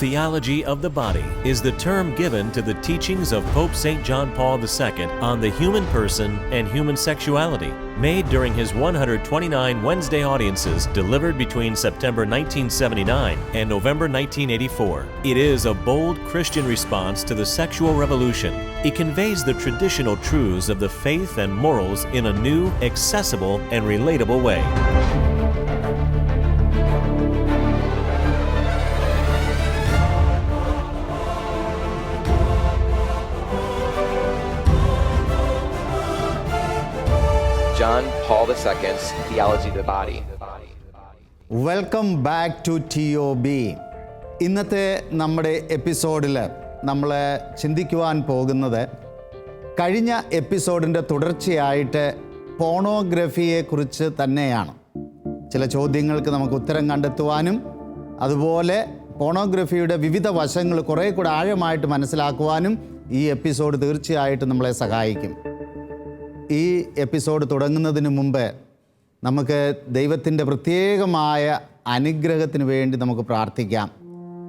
Theology of the body is the term given to the teachings of Pope St. John Paul II on the human person and human sexuality, made during his 129 Wednesday audiences delivered between September 1979 and November 1984. It is a bold Christian response to the sexual revolution. It conveys the traditional truths of the faith and morals in a new, accessible, and relatable way. John Paul II's Theology of the Body. Welcome back to T O B ഇന്നത്തെ നമ്മുടെ എപ്പിസോഡിൽ നമ്മൾ ചിന്തിക്കുവാൻ പോകുന്നത് കഴിഞ്ഞ എപ്പിസോഡിന്റെ തുടർച്ചയായിട്ട് പോണോഗ്രഫിയെക്കുറിച്ച് തന്നെയാണ്. ചില ചോദ്യങ്ങൾക്ക് നമുക്ക് ഉത്തരം കണ്ടെത്തുവാനും അതുപോലെ പോണോഗ്രഫിയുടെ വിവിധ വശങ്ങൾ കുറേ കൂടെ ആഴമായിട്ട് മനസ്സിലാക്കുവാനും ഈ എപ്പിസോഡ് തീർച്ചയായിട്ടും നമ്മളെ സഹായിക്കും. ഈ എപ്പിസോഡ് തുടങ്ങുന്നതിന് മുമ്പ് നമുക്ക് ദൈവത്തിന്റെ പ്രത്യേകമായ അനുഗ്രഹത്തിന് വേണ്ടി നമുക്ക് പ്രാർത്ഥിക്കാം.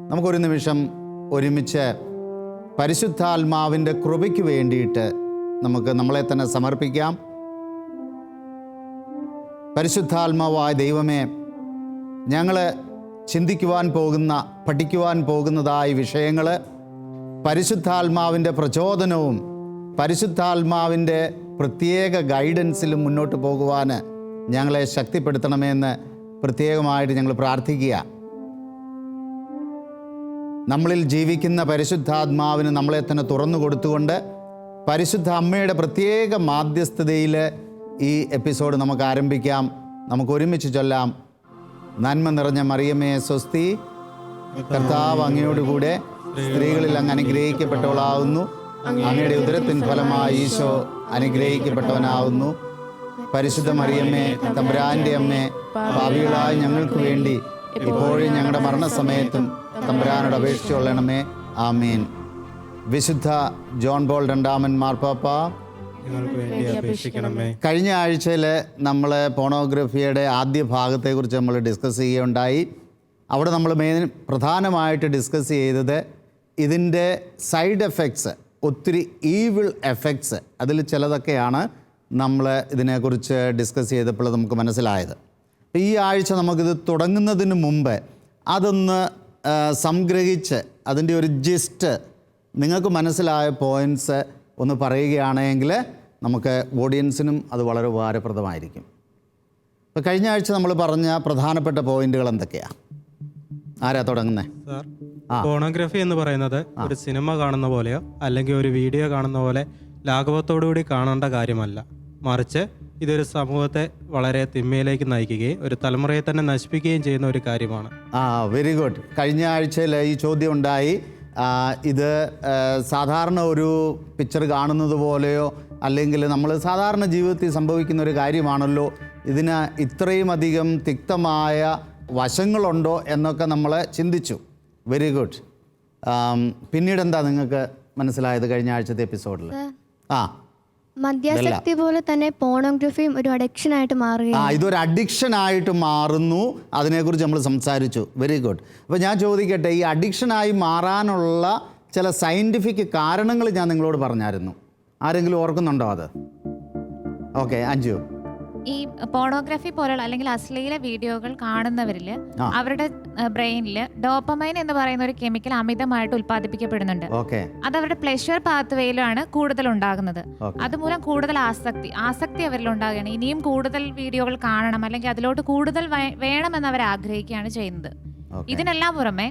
നമുക്കൊരു നിമിഷം ഒരുമിച്ച് പരിശുദ്ധാത്മാവിന്റെ കൃപയ്ക്ക് വേണ്ടിയിട്ട് നമുക്ക് നമ്മളെ തന്നെ സമർപ്പിക്കാം. പരിശുദ്ധാത്മാവായ ദൈവമേ ഞങ്ങൾ ചിന്തിക്കുവാൻ പോകുന്ന പഠിക്കുവാൻ പോകുന്നതായ വിഷയങ്ങൾ പരിശുദ്ധാത്മാവിന്റെ പ്രചോദനവും പരിശുദ്ധാത്മാവിന്റെ പ്രത്യേക ഗൈഡൻസിലും മുന്നോട്ട് പോകുവാൻ ഞങ്ങളെ ശക്തിപ്പെടുത്തണമെന്ന് പ്രത്യേകമായിട്ട് ഞങ്ങൾ പ്രാർത്ഥിക്കുക. നമ്മളിൽ ജീവിക്കുന്ന പരിശുദ്ധാത്മാവിന് നമ്മളെ തന്നെ തുറന്നു കൊടുത്തുകൊണ്ട് പരിശുദ്ധ അമ്മയുടെ പ്രത്യേക മാധ്യസ്ഥതയിൽ ഈ എപ്പിസോഡ് നമുക്ക് ആരംഭിക്കാം. നമുക്ക് ഒരുമിച്ച് ചൊല്ലാം. നന്മ നിറഞ്ഞ മറിയമ്മയെ സ്വസ്തി. കർത്താവ് അങ്ങയോടുകൂടെ സ്ത്രീകളിൽ അങ്ങ് അനുഗ്രഹിക്കപ്പെട്ടവളാവുന്നു. അങ്ങയുടെ ഉദരത്തിൻ ഫലമായി ഈശോ അനുഗ്രഹിക്കപ്പെട്ടവനാവുന്നു. പരിശുദ്ധ മറിയമ്മേ തമ്പുരാന്റെ അമ്മേ ഭാവികളായ ഞങ്ങൾക്ക് വേണ്ടി ഇപ്പോഴും ഞങ്ങളുടെ മരണസമയത്തും തമ്പുരാനോട് അപേക്ഷിച്ചുകൊള്ളണമേ ആമീൻ. വിശുദ്ധ ജോൺ ബോൾ രണ്ടാമൻ മാർപ്പാപ്പ ഞങ്ങൾക്ക് വേണ്ടി അപേക്ഷിക്കണമേ. കഴിഞ്ഞ ആഴ്ചയിൽ നമ്മൾ പോണോഗ്രഫിയുടെ ആദ്യ ഭാഗത്തെക്കുറിച്ച് നമ്മൾ ഡിസ്കസ് ചെയ്യുകയുണ്ടായി. അവിടെ നമ്മൾ മെയിൻ പ്രധാനമായിട്ട് ഡിസ്കസ് ചെയ്തത് ഇതിന്റെ സൈഡ് എഫക്ട്സ് ഒത്തിരി ഈവിൾ എഫക്ട്സ് അതിൽ ചിലതൊക്കെയാണ് നമ്മൾ ഇതിനെക്കുറിച്ച് ഡിസ്കസ് ചെയ്തപ്പോൾ നമുക്ക് മനസ്സിലായത്. ഈ ആഴ്ച നമുക്കിത് തുടങ്ങുന്നതിന് മുമ്പ് അതൊന്ന് സംഗ്രഹിച്ച് അതിന്റെ ഒരു ജിസ്റ്റ് നിങ്ങൾക്ക് മനസ്സിലായ പോയിന്റ്സ് ഒന്ന് പറയുകയാണെങ്കിൽ നമുക്ക് ഓഡിയൻസിനും അത് വളരെ ഉപകാരപ്രദമായിരിക്കും. ഇപ്പോൾ കഴിഞ്ഞ ആഴ്ച നമ്മൾ പറഞ്ഞ പ്രധാനപ്പെട്ട പോയിന്റുകൾ എന്തൊക്കെയാണ് ആരാ തുടങ്ങുന്നത് സാർ ഫോണോഗ്രഫി എന്ന് പറയുന്നത് ഒരു സിനിമ കാണുന്ന പോലെയോ അല്ലെങ്കിൽ ഒരു വീഡിയോ കാണുന്ന പോലെ ലാഘവത്തോടുകൂടി കാണേണ്ട കാര്യമല്ല. മറിച്ച് ഇതൊരു സമൂഹത്തെ വളരെ തിന്മയിലേക്ക് നയിക്കുകയും ഒരു തലമുറയെ തന്നെ നശിപ്പിക്കുകയും ചെയ്യുന്ന ഒരു കാര്യമാണ്. ആ വെരി ഗുഡ് കഴിഞ്ഞ ആഴ്ചയിൽ ഈ ചോദ്യം ഉണ്ടായി. ഇത് സാധാരണ ഒരു പിക്ചർ കാണുന്നത് പോലെയോ അല്ലെങ്കിൽ നമ്മൾ സാധാരണ ജീവിതത്തിൽ സംഭവിക്കുന്ന ഒരു കാര്യമാണല്ലോ. ഇതിന് ഇത്രയും അധികം തിക്തമായ വശങ്ങളുണ്ടോ എന്നൊക്കെ നമ്മൾ ചിന്തിച്ചു. വെരി ഗുഡ് പിന്നീട് എന്താ നിങ്ങൾക്ക് മനസ്സിലായത് കഴിഞ്ഞ ആഴ്ചത്തെ എപ്പിസോഡിൽ ആ. മദ്യാസക്തി പോലെ തന്നെ പോണോഗ്രഫിയും ഒരു അഡിക്ഷൻ ആയിട്ട് മാറുകയും ആ ഇതൊരു അഡിക്ഷൻ ആയിട്ട് മാറുന്നു. അതിനെക്കുറിച്ച് നമ്മൾ സംസാരിച്ചു. വെരി ഗുഡ് അപ്പോൾ ഞാൻ ചോദിക്കട്ടെ ഈ അഡിക്ഷനായി മാറാനുള്ള ചില സയന്റിഫിക് കാരണങ്ങൾ ഞാൻ നിങ്ങളോട് പറഞ്ഞായിരുന്നു. ആരെങ്കിലും ഓർക്കുന്നുണ്ടോ അത്? ഓക്കെ അഞ്ജു. ഈ പോണോഗ്രഫി പോലുള്ള അല്ലെങ്കിൽ അശ്ലീല വീഡിയോകൾ കാണുന്നവരിൽ ആ. അവരുടെ ബ്രെയിനിൽ ഡോപ്പമൈൻ എന്ന് പറയുന്ന ഒരു കെമിക്കൽ അമിതമായിട്ട് ഉത്പാദിപ്പിക്കപ്പെടുന്നുണ്ട് ഓക്കെ അത് അവരുടെ പ്ലഷർ പാത്വേയിലാണ് കൂടുതൽ ഉണ്ടാകുന്നത് Okay. അതുമൂലം കൂടുതൽ ആസക്തി ആസക്തി അവരിൽ ഉണ്ടാകുകയാണ് ഇനിയും കൂടുതൽ വീഡിയോകൾ കാണണം അല്ലെങ്കിൽ അതിലോട്ട് കൂടുതൽ വേ- വേണമെന്ന് അവർ ആഗ്രഹിക്കുകയാണ് ചെയ്യുന്നത് Okay. ഇതിനെല്ലാം പുറമെ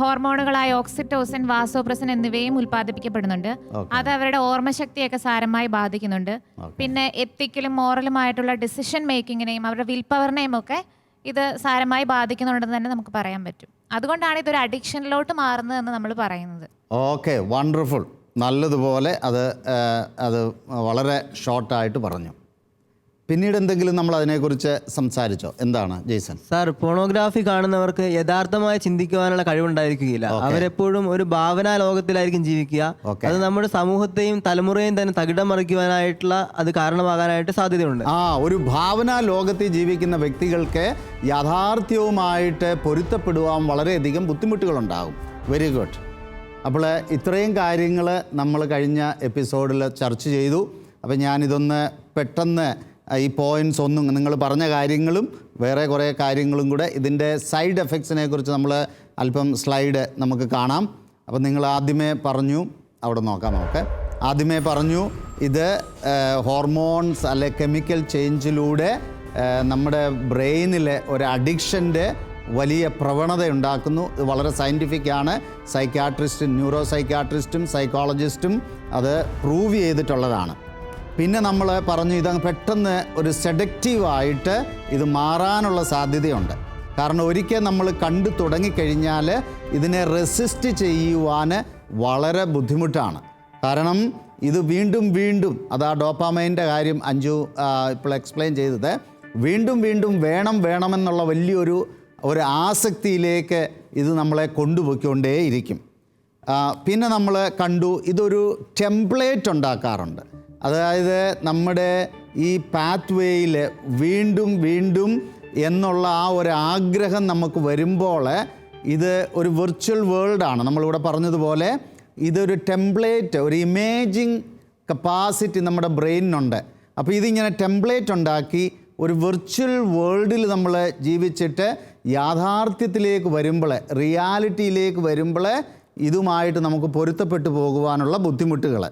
ഹോർമോണുകളായ ഓക്സിറ്റോസിൻ വാസോപ്രസിൻ എന്നിവയും ഉൽപ്പാദിപ്പിക്കപ്പെടുന്നുണ്ട്. അത് അവരുടെ ഓർമ്മശക്തിയൊക്കെ സാരമായി ബാധിക്കുന്നുണ്ട്. പിന്നെ എത്തിക്കലും മോറലുമായിട്ടുള്ള ഡിസിഷൻ മേക്കിങ്ങിനെയും അവരുടെ വിൽ പവറിനെയും ഒക്കെ ഇത് സാരമായി ബാധിക്കുന്നുണ്ടെന്ന് തന്നെ നമുക്ക് പറയാൻ പറ്റും. അതുകൊണ്ടാണ് ഇതൊരു അഡിക്ഷനിലോട്ട് മാറുന്നതെന്ന് നമ്മൾ പറയുന്നത്. ഓക്കെ വണ്ടർഫുൾ നല്ലതുപോലെ അത് അത് വളരെ ഷോർട്ടായിട്ട് പറഞ്ഞു. പിന്നീട് എന്തെങ്കിലും നമ്മൾ അതിനെക്കുറിച്ച് സംസാരിച്ചോ? എന്താണ് ജെയ്സൺ? സാർ പോണോഗ്രാഫി കാണുന്നവർക്ക് യഥാർത്ഥമായി ചിന്തിക്കുവാനുള്ള കഴിവുണ്ടായിരിക്കുകയില്ല. അവരെപ്പോഴും ഒരു ഭാവനാ ലോകത്തിലായിരിക്കും ജീവിക്കുക. അത് നമ്മുടെ സമൂഹത്തെയും തലമുറയെയും തന്നെ തകിടം മറിക്കുവാനായിട്ടുള്ള അത് കാരണമാകാനായിട്ട് സാധ്യതയുണ്ട്. ആ ഒരു ഭാവനാ ലോകത്തിൽ ജീവിക്കുന്ന വ്യക്തികൾക്ക് യാഥാർത്ഥ്യവുമായിട്ട് പൊരുത്തപ്പെടുവാൻ വളരെയധികം ബുദ്ധിമുട്ടുകളുണ്ടാകും. വെരി ഗുഡ് അപ്പോൾ ഇത്രയും കാര്യങ്ങൾ നമ്മൾ കഴിഞ്ഞ എപ്പിസോഡിൽ ചർച്ച ചെയ്തു. അപ്പോൾ ഞാനിതൊന്ന് പെട്ടെന്ന് ഈ പോയിന്റ്സ് ഒന്നും നിങ്ങൾ പറഞ്ഞ കാര്യങ്ങളും വേറെ കുറേ കാര്യങ്ങളും കൂടെ ഇതിന്റെ സൈഡ് എഫക്ട്സിനെ കുറിച്ച് നമ്മൾ അല്പം സ്ലൈഡ് നമുക്ക് കാണാം. അപ്പം നിങ്ങൾ ആദ്യമേ പറഞ്ഞു അവിടെ നോക്കാം നമുക്ക്. ആദ്യമേ പറഞ്ഞു ഇത് ഹോർമോൺസ് അല്ലെ കെമിക്കൽ ചേഞ്ചിലൂടെ നമ്മുടെ ബ്രെയിനിലെ ഒരു അഡിക്ഷന്റെ വലിയ പ്രവണത ഉണ്ടാക്കുന്നു ഇത് വളരെ സയന്റിഫിക് ആണ്. സൈക്യാട്രിസ്റ്റും ന്യൂറോ സൈക്യാട്രിസ്റ്റും സൈക്കോളജിസ്റ്റും അത് പ്രൂവ് ചെയ്തിട്ടുള്ളതാണ്. പിന്നെ നമ്മൾ പറഞ്ഞു ഇത് പെട്ടെന്ന് ഒരു സെഡക്റ്റീവായിട്ട് ഇത് മാറാനുള്ള സാധ്യതയുണ്ട്. കാരണം ഒരിക്കൽ നമ്മൾ കണ്ടു തുടങ്ങിക്കഴിഞ്ഞാൽ ഇതിനെ റെസിസ്റ്റ് ചെയ്യുവാൻ വളരെ ബുദ്ധിമുട്ടാണ്. കാരണം ഇത് വീണ്ടും വീണ്ടും അത് ആ ഡോപ്പാമൈന്റെ കാര്യം അഞ്ജു ഇപ്പോൾ എക്സ്പ്ലെയിൻ ചെയ്തത് വീണ്ടും വീണ്ടും വേണം വേണമെന്നുള്ള വലിയൊരു ഒരു ആസക്തിയിലേക്ക് ഇത് നമ്മളെ കൊണ്ടുപോയിക്കൊണ്ടേയിരിക്കും. പിന്നെ നമ്മൾ കണ്ടു ഇതൊരു ടെംപ്ലേറ്റ് ഉണ്ടാക്കാറുണ്ട്. അതായത് നമ്മുടെ ഈ പാത്ത് വേയിൽ വീണ്ടും വീണ്ടും എന്നുള്ള ആ ഒരു ആഗ്രഹം നമുക്ക് വരുമ്പോൾ ഇത് ഒരു വിർച്വൽ വേൾഡാണ്. നമ്മളിവിടെ പറഞ്ഞതുപോലെ ഇതൊരു ടെംപ്ലേറ്റ് ഒരു ഇമേജിങ് കപ്പാസിറ്റി നമ്മുടെ ബ്രെയിനുണ്ട് അപ്പോൾ ഇതിങ്ങനെ ടെംപ്ലേറ്റ് ഉണ്ടാക്കി ഒരു വിർച്വൽ വേൾഡിൽ നമ്മൾ ജീവിച്ചിട്ട് യാഥാർത്ഥ്യത്തിലേക്ക് വരുമ്പോൾ റിയാലിറ്റിയിലേക്ക് വരുമ്പോൾ ഇതുമായിട്ട് നമുക്ക് പൊരുത്തപ്പെട്ടു പോകുവാനുള്ള ബുദ്ധിമുട്ടുകൾ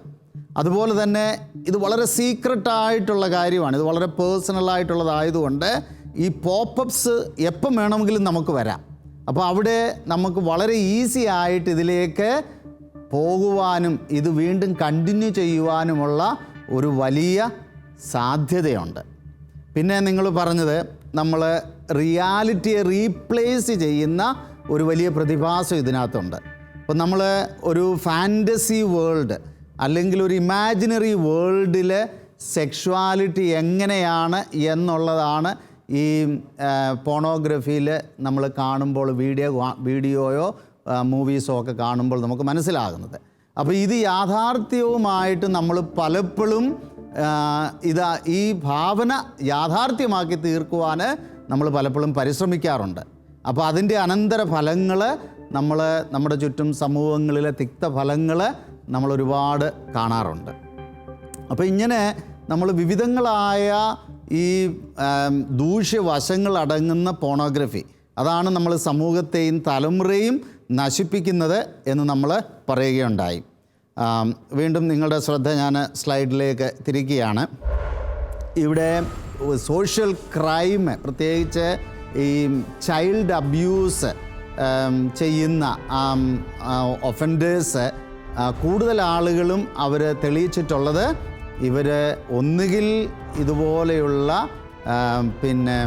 അതുപോലെ തന്നെ ഇത് വളരെ സീക്രട്ടായിട്ടുള്ള കാര്യമാണ്. ഇത് വളരെ പേഴ്സണലായിട്ടുള്ളതായതുകൊണ്ട് ഈ പോപ്പപ്സ് എപ്പം വേണമെങ്കിലും നമുക്ക് വരാം. അപ്പോൾ അവിടെ നമുക്ക് വളരെ ഈസി ആയിട്ട് ഇതിലേക്ക് പോകുവാനും ഇത് വീണ്ടും കണ്ടിന്യൂ ചെയ്യുവാനുമുള്ള ഒരു വലിയ സാധ്യതയുണ്ട്. പിന്നെ നിങ്ങൾ പറഞ്ഞത് നമ്മൾ റിയാലിറ്റിയെ റീപ്ലേസ് ചെയ്യുന്ന ഒരു വലിയ പ്രതിഭാസം ഇതിനകത്തുണ്ട്. അപ്പോൾ നമ്മൾ ഒരു ഫാന്റസി വേൾഡ് അല്ലെങ്കിൽ ഒരു ഇമാജിനറി വേൾഡിൽ സെക്ഷുവാലിറ്റി എങ്ങനെയാണ് എന്നുള്ളതാണ് ഈ പോണോഗ്രഫിയിൽ നമ്മൾ കാണുമ്പോൾ വീഡിയോ വീഡിയോയോ മൂവീസോ ഒക്കെ കാണുമ്പോൾ നമുക്ക് മനസ്സിലാകുന്നത്. അപ്പോൾ ഇത് യാഥാർത്ഥ്യവുമായിട്ട് നമ്മൾ പലപ്പോഴും ഇതാ ഈ ഭാവന യാഥാർത്ഥ്യമാക്കി തീർക്കുവാൻ നമ്മൾ പലപ്പോഴും പരിശ്രമിക്കാറുണ്ട്. അപ്പോൾ അതിന്റെ അനന്തര ഫലങ്ങൾ നമ്മൾ നമ്മുടെ ചുറ്റും സമൂഹങ്ങളിലെ തിക്തഫലങ്ങൾ നമ്മൾ ഒരുപാട് കാണാറുണ്ട്. അപ്പോൾ ഇങ്ങനെ നമ്മൾ വിവിധങ്ങളായ ഈ ദൂഷ്യവശങ്ങളടങ്ങുന്ന പോണോഗ്രഫി അതാണ് നമ്മൾ സമൂഹത്തെയും തലമുറയും നശിപ്പിക്കുന്നത് എന്ന് നമ്മൾ പറയുകയുണ്ടായി. വീണ്ടും നിങ്ങളുടെ ശ്രദ്ധ ഞാൻ സ്ലൈഡിലേക്ക് തിരിക്കുകയാണ്. ഇവിടെ സോഷ്യൽ ക്രൈം പ്രത്യേകിച്ച് ഈ ചൈൽഡ് അബ്യൂസ് ചെയ്യുന്ന ഒഫൻഡേഴ്സ് കൂടുതൽ ആളുകളും അവർ തെളിയിച്ചിട്ടുള്ളത് ഇവർ ഒന്നുകിൽ ഇതുപോലെയുള്ള പിന്നെ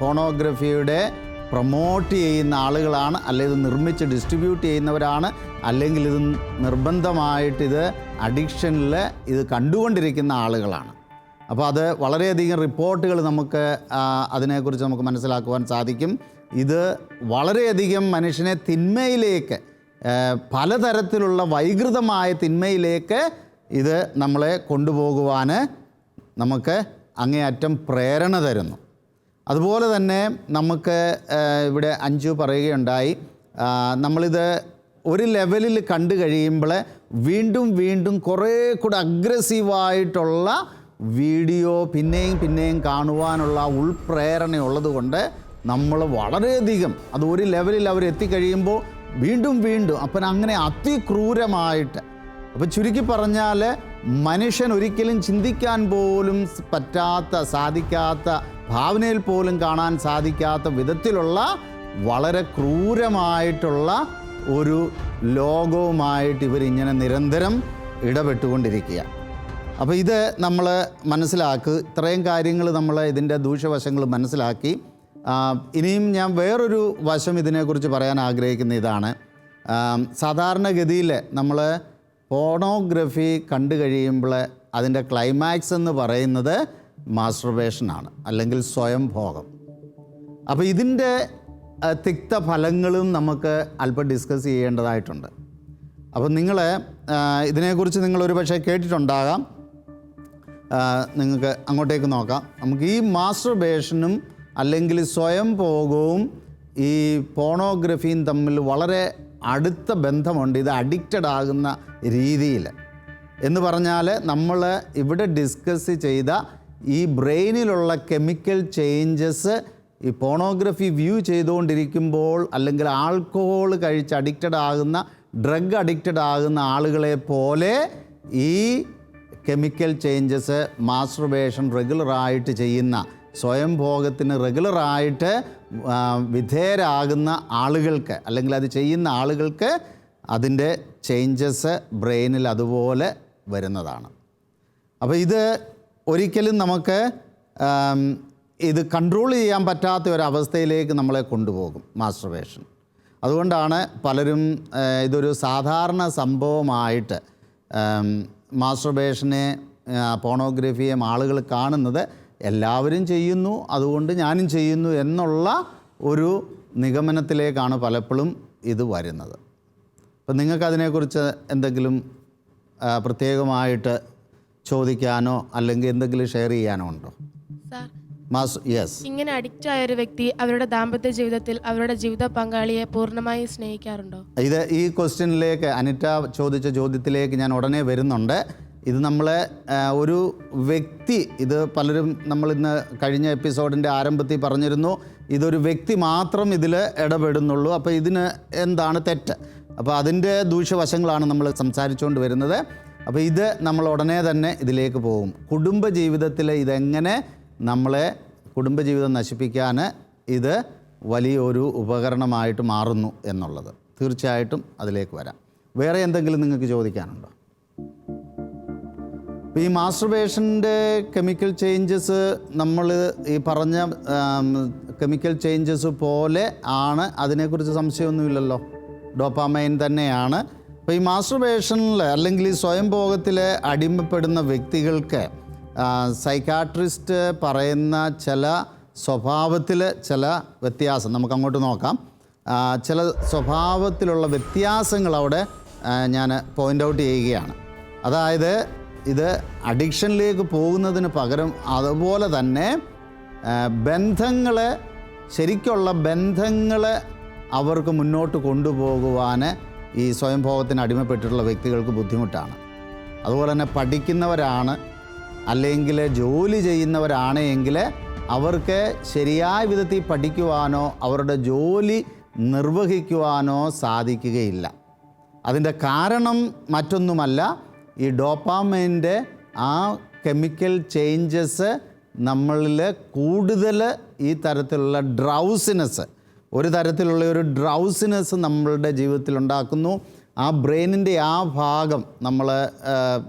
പോണോഗ്രഫിയുടെ പ്രൊമോട്ട് ചെയ്യുന്ന ആളുകളാണ് അല്ലെങ്കിൽ ഇത് നിർമ്മിച്ച് ഡിസ്ട്രിബ്യൂട്ട് ചെയ്യുന്നവരാണ് അല്ലെങ്കിൽ ഇത് നിർബന്ധമായിട്ട് ഇത് അഡിക്ഷനിൽ ഇത് കണ്ടുകൊണ്ടിരിക്കുന്ന ആളുകളാണ്. അപ്പോൾ അത് വളരെയധികം റിപ്പോർട്ടുകൾ നമുക്ക് അതിനെക്കുറിച്ച് നമുക്ക് മനസ്സിലാക്കുവാൻ സാധിക്കും. ഇത് വളരെയധികം മനുഷ്യനെ തിന്മയിലേക്ക് പലതരത്തിലുള്ള വൈകൃതമായ തിന്മയിലേക്ക് ഇത് നമ്മളെ കൊണ്ടുപോകുവാൻ നമുക്ക് അങ്ങേയറ്റം പ്രേരണ തരുന്നു. അതുപോലെ തന്നെ നമുക്ക് ഇവിടെ അഞ്ചു പറയുകയുണ്ടായി നമ്മളിത് ഒരു ലെവലിൽ കണ്ടു കഴിയുമ്പോൾ വീണ്ടും വീണ്ടും കുറേ കൂടെ അഗ്രസീവായിട്ടുള്ള വീഡിയോ പിന്നെയും പിന്നെയും കാണുവാനുള്ള ഉൾപ്രേരണയുള്ളത് കൊണ്ട് നമ്മൾ വളരെയധികം അത് ഒരു ലെവലിൽ അവർ എത്തിക്കഴിയുമ്പോൾ വീണ്ടും വീണ്ടും അപ്പൻ അങ്ങനെ അതിക്രൂരമായിട്ട് അപ്പം ചുരുക്കി പറഞ്ഞാൽ മനുഷ്യൻ ഒരിക്കലും ചിന്തിക്കാൻ പോലും പറ്റാത്ത സാധിക്കാത്ത ഭാവനയിൽ പോലും കാണാൻ സാധിക്കാത്ത വിധത്തിലുള്ള വളരെ ക്രൂരമായിട്ടുള്ള ഒരു ലോകവുമായിട്ട് ഇവരിങ്ങനെ നിരന്തരം ഇടപെട്ടുകൊണ്ടിരിക്കുക. അപ്പോൾ ഇത് നമ്മൾ മനസ്സിലാക്കുക ഇത്രയും കാര്യങ്ങൾ നമ്മൾ ഇതിന്റെ ദൂഷ്യവശങ്ങൾ മനസ്സിലാക്കി. ഇനിയും ഞാൻ വേറൊരു വശം ഇതിനെക്കുറിച്ച് പറയാൻ ആഗ്രഹിക്കുന്ന ഇതാണ്. സാധാരണഗതിയിൽ നമ്മൾ പോണോഗ്രഫി കണ്ടു കഴിയുമ്പോൾ അതിന്റെ ക്ലൈമാക്സ് എന്ന് പറയുന്നത് മാസ്റ്റർബേഷനാണ് അല്ലെങ്കിൽ സ്വയം ഭോഗം. അപ്പോൾ ഇതിന്റെ തിക്ത ഫലങ്ങളും നമുക്ക് അല്പം ഡിസ്കസ് ചെയ്യേണ്ടതായിട്ടുണ്ട്. അപ്പോൾ നിങ്ങൾ ഇതിനെക്കുറിച്ച് നിങ്ങൾ ഒരു പക്ഷേ കേട്ടിട്ടുണ്ടാകാം നിങ്ങൾക്ക് അങ്ങോട്ടേക്ക് നോക്കാം. നമുക്ക് ഈ മാസ്റ്റർബേഷനും അല്ലെങ്കിൽ സ്വയം പോകവും ഈ പോണോഗ്രഫിയും തമ്മിൽ വളരെ അടുത്ത ബന്ധമുണ്ട്. ഇത് അഡിക്റ്റഡ് ആകുന്ന രീതിയിൽ. എന്ന് പറഞ്ഞാൽ നമ്മൾ ഇവിടെ ഡിസ്കസ് ചെയ്ത ഈ ബ്രെയിനിലുള്ള കെമിക്കൽ ചേഞ്ചസ് ഈ പോണോഗ്രഫി വ്യൂ ചെയ്തുകൊണ്ടിരിക്കുമ്പോൾ അല്ലെങ്കിൽ ആൽക്കഹോൾ കഴിച്ച് അഡിക്റ്റഡ് ആകുന്ന ഡ്രഗ് അഡിക്റ്റഡ് ആകുന്ന ആളുകളെ പോലെ ഈ കെമിക്കൽ ചേഞ്ചസ് മാസ്ട്രബേഷൻ റെഗുലറായിട്ട് ചെയ്യുന്ന സ്വയം ഭോഗത്തിന് റെഗുലറായിട്ട് വിധേയരാകുന്ന ആളുകൾക്ക് അല്ലെങ്കിൽ അത് ചെയ്യുന്ന ആളുകൾക്ക് അതിന്റെ ചേഞ്ചസ് ബ്രെയിനിൽ അതുപോലെ വരുന്നതാണ്. അപ്പോൾ ഇത് ഒരിക്കലും നമുക്ക് ഇത് കൺട്രോൾ ചെയ്യാൻ പറ്റാത്ത ഒരു അവസ്ഥയിലേക്ക് നമ്മളെ കൊണ്ടുപോകും മാസ്റ്റർബേഷൻ അതുകൊണ്ടാണ് പലരും ഇതൊരു സാധാരണ സംഭവമായിട്ട് മാസ്റ്റർബേഷനെ പോണോഗ്രഫിയെ ആളുകൾ കാണുന്നത് എല്ലാവരും ചെയ്യുന്നു അതുകൊണ്ട് ഞാനും ചെയ്യുന്നു എന്നുള്ള ഒരു നിഗമനത്തിലേക്കാണ് പലപ്പോഴും ഇത് വരുന്നത്. അപ്പം നിങ്ങൾക്കതിനെക്കുറിച്ച് എന്തെങ്കിലും പ്രത്യേകമായിട്ട് ചോദിക്കാനോ അല്ലെങ്കിൽ എന്തെങ്കിലും ഷെയർ ചെയ്യാനോ ഉണ്ടോ? Mass yes. ഇങ്ങനെ അഡിക്റ്റ് ആയ ഒരു വ്യക്തി അവരുടെ ദാമ്പത്യ ജീവിതത്തിൽ അവരുടെ ജീവിത പങ്കാളിയെ പൂർണമായും സ്നേഹിക്കാറുണ്ടോ? ഇത് ഈ ക്വസ്റ്റ്യനിലേക്ക് അനിറ്റ ചോദിച്ച ചോദ്യത്തിലേക്ക് ഞാൻ ഉടനെ വരുന്നുണ്ട്. ഇത് നമ്മളെ ഒരു വ്യക്തി ഇത് പലരും നമ്മൾ ഇന്ന് കഴിഞ്ഞ എപ്പിസോഡിന്റെ ആരംഭത്തിൽ പറഞ്ഞിരുന്നു ഇതൊരു വ്യക്തി മാത്രം ഇതിൽ ഇടപെടുന്നുള്ളൂ. അപ്പോൾ ഇതിന് എന്താണ് തെറ്റ്? അപ്പോൾ അതിന്റെ ദൂഷ്യവശങ്ങളാണ് നമ്മൾ സംസാരിച്ചുകൊണ്ട് വരുന്നത്. അപ്പോൾ ഇത് നമ്മൾ ഉടനെ തന്നെ ഇതിലേക്ക് പോകും. കുടുംബജീവിതത്തിൽ ഇതെങ്ങനെ നമ്മളെ കുടുംബജീവിതം നശിപ്പിക്കാൻ ഇത് വലിയൊരു ഉപകരണമായിട്ട് മാറുന്നു എന്നുള്ളത്. തീർച്ചയായിട്ടും അതിലേക്ക് വരാം. വേറെ എന്തെങ്കിലും നിങ്ങൾക്ക് ചോദിക്കാനുണ്ടോ? അപ്പോൾ ഈ മാസ്റ്റർബേഷന്റെ കെമിക്കൽ ചേഞ്ചസ് നമ്മൾ ഈ പറഞ്ഞ കെമിക്കൽ ചേഞ്ചസ് പോലെ ആണ്. അതിനെക്കുറിച്ച് സംശയമൊന്നുമില്ലല്ലോ. ഡോപ്പാമൈൻ തന്നെയാണ്. അപ്പോൾ ഈ മാസ്റ്റർബേഷനിൽ അല്ലെങ്കിൽ ഈ സ്വയം ഭോഗത്തിൽ അടിമപ്പെടുന്ന വ്യക്തികൾക്ക് സൈക്കാട്രിസ്റ്റ് പറയുന്ന ചില സ്വഭാവത്തിൽ ചില വ്യത്യാസം നമുക്ക് അങ്ങോട്ട് നോക്കാം ചില സ്വഭാവത്തിലുള്ള വ്യത്യാസങ്ങൾ അവിടെ ഞാൻ പോയിന്റ് ഔട്ട് ചെയ്യുകയാണ്. അതായത് ഇത് അഡിക്ഷനിലേക്ക് പോകുന്നതിന് പകരം അതുപോലെ തന്നെ ബന്ധങ്ങൾ ശരിക്കുള്ള ബന്ധങ്ങൾ അവർക്ക് മുന്നോട്ട് കൊണ്ടുപോകുവാൻ ഈ സ്വയംഭോഗത്തിന് അടിമപ്പെട്ടിട്ടുള്ള വ്യക്തികൾക്ക് ബുദ്ധിമുട്ടാണ്. അതുപോലെ തന്നെ പഠിക്കുന്നവരാണ് അല്ലെങ്കിൽ ജോലി ചെയ്യുന്നവരാണ് എങ്കിൽ അവർക്ക് ശരിയായ വിധത്തിൽ പഠിക്കുവാനോ അവരുടെ ജോലി നിർവഹിക്കുവാനോ സാധിക്കുകയില്ല. അതിന്റെ കാരണം മറ്റൊന്നുമല്ല ഈ ഡോപ്പാമൈന്റെ ആ കെമിക്കൽ ചേഞ്ചസ് നമ്മളിൽ കൂടുതൽ ഈ തരത്തിലുള്ള ഡ്രൗസിനെസ് ഒരു തരത്തിലുള്ള ഒരു ഡ്രൗസിനെസ് നമ്മളുടെ ജീവിതത്തിൽ ഉണ്ടാക്കുന്നു. ആ ബ്രെയിനിന്റെ ആ ഭാഗം നമ്മൾ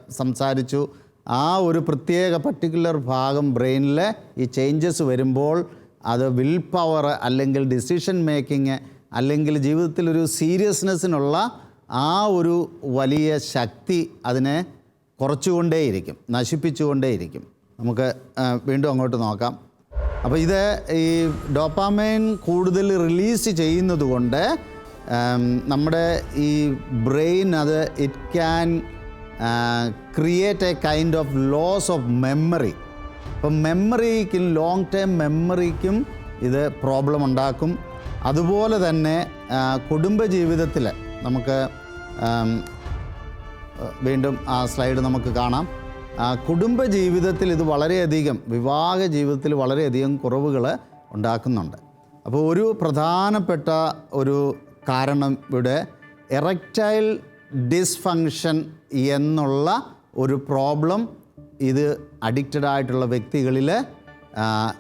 സംസാരിച്ചു. ആ ഒരു പ്രത്യേക പർട്ടിക്കുലർ ഭാഗം ബ്രെയിനിൽ ഈ ചേഞ്ചസ് വരുമ്പോൾ അത് വിൽ പവർ അല്ലെങ്കിൽ ഡിസിഷൻ മേക്കിങ് അല്ലെങ്കിൽ ജീവിതത്തിൽ ഒരു സീരിയസ്നെസ്സിനുള്ള ആ ഒരു വലിയ ശക്തി അതിനെ കുറച്ചുകൊണ്ടേയിരിക്കും നശിപ്പിച്ചുകൊണ്ടേയിരിക്കും. നമുക്ക് വീണ്ടും അങ്ങോട്ട് നോക്കാം. അപ്പോൾ ഇത് ഈ ഡോപ്പാമൈൻ കൂടുതൽ റിലീസ് ചെയ്യുന്നത് കൊണ്ട് നമ്മുടെ ഈ ബ്രെയിൻ അത് it can create a kind of loss of memory അപ്പം മെമ്മറിക്കും ലോങ് ടേം മെമ്മറിക്കും ഇത് പ്രോബ്ലം ഉണ്ടാക്കും. അതുപോലെ തന്നെ കുടുംബജീവിതത്തിൽ നമുക്ക് വീണ്ടും ആ സ്ലൈഡ് നമുക്ക് കാണാം. കുടുംബ ജീവിതത്തിൽ ഇത് വളരെയധികം വിവാഹ ജീവിതത്തിൽ വളരെയധികം കുറവുകൾ ഉണ്ടാക്കുന്നുണ്ട്. അപ്പോൾ ഒരു പ്രധാനപ്പെട്ട ഒരു കാരണം ഇവിടെ എറക്റ്റൈൽ ഡിസ്ഫങ്ഷൻ എന്നുള്ള ഒരു പ്രോബ്ലം ഇത് അഡിക്റ്റഡ് ആയിട്ടുള്ള വ്യക്തികളിൽ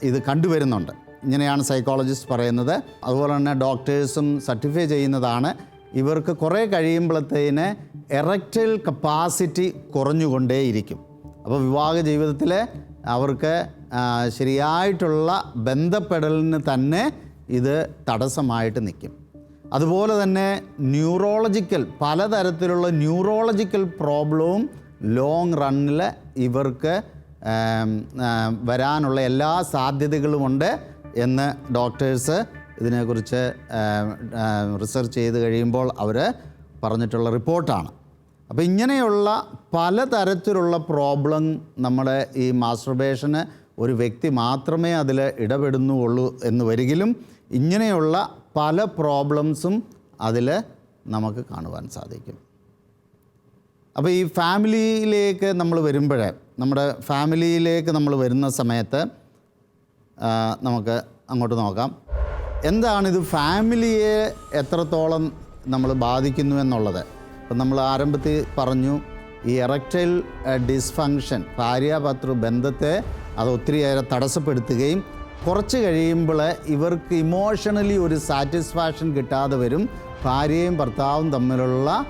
ഇത് കണ്ടുവരുന്നുണ്ട്. ഇങ്ങനെയാണ് സൈക്കോളജിസ്റ്റ് പറയുന്നത്. അതുപോലെ തന്നെ ഡോക്ടേഴ്സും സർട്ടിഫൈ ചെയ്യുന്നതാണ്. ഇവർക്ക് കുറേ കഴിയുമ്പോഴത്തേന് എറക്റ്റൈൽ കപ്പാസിറ്റി കുറഞ്ഞുകൊണ്ടേയിരിക്കും. അപ്പോൾ വിവാഹ ജീവിതത്തിൽ അവർക്ക് ശരിയായിട്ടുള്ള ബന്ധപ്പെടലിന് തന്നെ ഇത് തടസ്സമായിട്ട് നിൽക്കും. അതുപോലെ തന്നെ ന്യൂറോളജിക്കൽ പലതരത്തിലുള്ള ന്യൂറോളജിക്കൽ പ്രോബ്ലവും ലോങ് റണ്ണിൽ ഇവർക്ക് വരാനുള്ള എല്ലാ സാധ്യതകളുമുണ്ട് എന്ന് ഡോക്ടേഴ്സ് ഇതിനെക്കുറിച്ച് റിസർച്ച് ചെയ്ത് കഴിയുമ്പോൾ അവർ പറഞ്ഞിട്ടുള്ള റിപ്പോർട്ടാണ്. അപ്പോൾ ഇങ്ങനെയുള്ള പലതരത്തിലുള്ള പ്രോബ്ലം നമ്മുടെ ഈ മാസ്റ്റർബേഷന് ഒരു വ്യക്തി മാത്രമേ അതിൽ ഇടപെടുന്നുള്ളൂ എന്ന് വരികിലും ഇങ്ങനെയുള്ള പല പ്രോബ്ലംസും അതിൽ നമുക്ക് കാണുവാൻ സാധിക്കും. അപ്പോൾ ഈ ഫാമിലിയിലേക്ക് നമ്മൾ വരുമ്പോഴേ നമ്മുടെ ഫാമിലിയിലേക്ക് നമ്മൾ വരുന്ന സമയത്ത് നമുക്ക് അങ്ങോട്ട് നോക്കാം. എന്താണിത് ഫാമിലിയെ എത്രത്തോളം നമ്മൾ ബാധിക്കുന്നു എന്നുള്ളത്? ഇപ്പം നമ്മൾ ആരംഭത്തിൽ പറഞ്ഞു ഈ എറക്റ്റൈൽ ഡിസ്ഫങ്ഷൻ ഭാര്യാഭർത്തൃ ബന്ധത്തെ അത് ഒത്തിരിയേറെ തടസ്സപ്പെടുത്തുകയും കുറച്ച് കഴിയുമ്പോൾ ഇവർക്ക് ഇമോഷണലി ഒരു സാറ്റിസ്ഫാക്ഷൻ കിട്ടാതെ വരും. ഭാര്യയും ഭർത്താവും തമ്മിലുള്ള